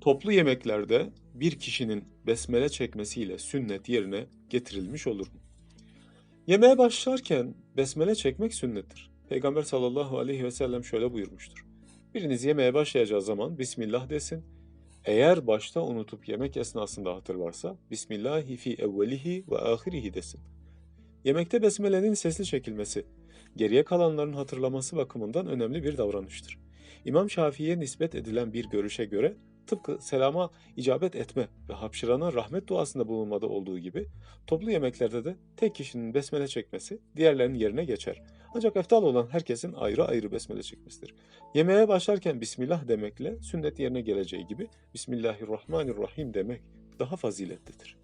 toplu yemeklerde bir kişinin besmele çekmesiyle sünnet yerine getirilmiş olur mu? Yemeğe başlarken besmele çekmek sünnettir. Peygamber sallallahu aleyhi ve sellem şöyle buyurmuştur. Biriniz yemeğe başlayacağı zaman Bismillah desin. Eğer başta unutup yemek esnasında hatırlarsa Bismillahi fi evvelihi ve ahirihi desin. Yemekte besmelenin sesli çekilmesi, geriye kalanların hatırlaması bakımından önemli bir davranıştır. İmam Şafii'ye nispet edilen bir görüşe göre tıpkı selama icabet etme ve hapşırana rahmet duasında bulunmada olduğu gibi toplu yemeklerde de tek kişinin besmele çekmesi diğerlerinin yerine geçer. Ancak eftal olan herkesin ayrı ayrı besmele çekmesidir. Yemeğe başlarken Bismillah demekle sünnet yerine geleceği gibi Bismillahirrahmanirrahim demek daha faziletlidir.